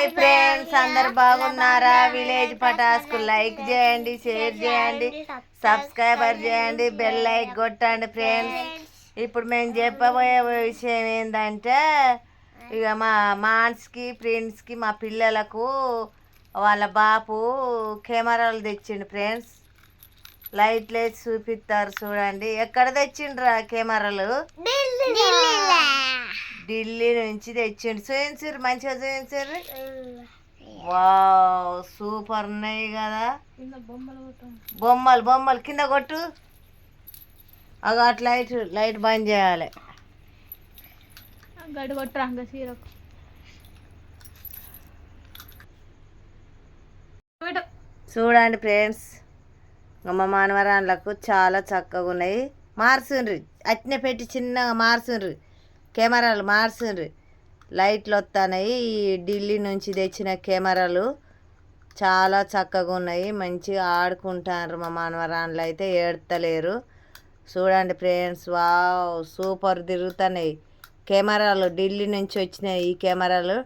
Hi friends అందరు బాగున్నారా? Village పటాస్కు లైక్ చేయండి షేర్ చేయండి సబ్స్క్రైబర్ చేయండి బెల్ లైక్ కొట్టండి ఫ్రెండ్స్. ఇప్పుడు మేము చెప్పబోయే విషయం ఏంటంటే ఇక మా మాన్స్కి ఫ్రెండ్స్కి మా పిల్లలకు వాళ్ళ బాపు కెమెరాలు తెచ్చిండు ఫ్రెండ్స్. లైట్లు చూపిస్తారు చూడండి. ఎక్కడ తెచ్చిండ్రా కెమెరాలు? ఢిల్లీ నుంచి తెచ్చిండు. చూపించారు మంచిగా చూపించారు వావ్ సూపర్ ఉన్నాయి కదా. బొమ్మలు బొమ్మలు కింద కొట్టు. అగో అటు లైట్ లైట్ బంద్ చేయాలి. గడి కొట్టరా సీరకు చూడండి ఫ్రెండ్స్ మా మానవరాళ్ళకు చాలా చక్కగా ఉన్నాయి. మార్చుండ్రి అట్నే పెట్టి చిన్నగా మార్చుండ్రి కెమెరాలు మార్చిండ్రు లైట్లు వస్తున్నాయి ఈ ఢిల్లీ నుంచి తెచ్చిన కెమెరాలు చాలా చక్కగా ఉన్నాయి. మంచిగా ఆడుకుంటారు మా మనవరాన్లు అయితే ఏడతలేరు చూడండి ఫ్రెండ్స్ వావ్ సూపర్ తిరుగుతున్నాయి. కెమెరాలు ఢిల్లీ నుంచి వచ్చినాయి ఈ కెమెరాలు.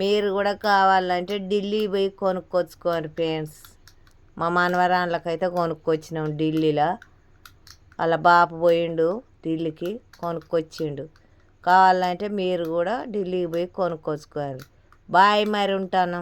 మీరు కూడా కావాలంటే ఢిల్లీ పోయి కొనుక్కొచ్చుకోండి ఫ్రెండ్స్. మా మనవరాళ్ళకైతే కొనుక్కొచ్చినాం ఢిల్లీలో. వాళ్ళ బాపు పోయిండు ఢిల్లీకి కొనుక్కొచ్చిండు. కావాలంటే మీరు కూడా ఢిల్లీకి పోయి కొనుక్కొచ్చుకోరు బాయ్ మరి ఉంటాను.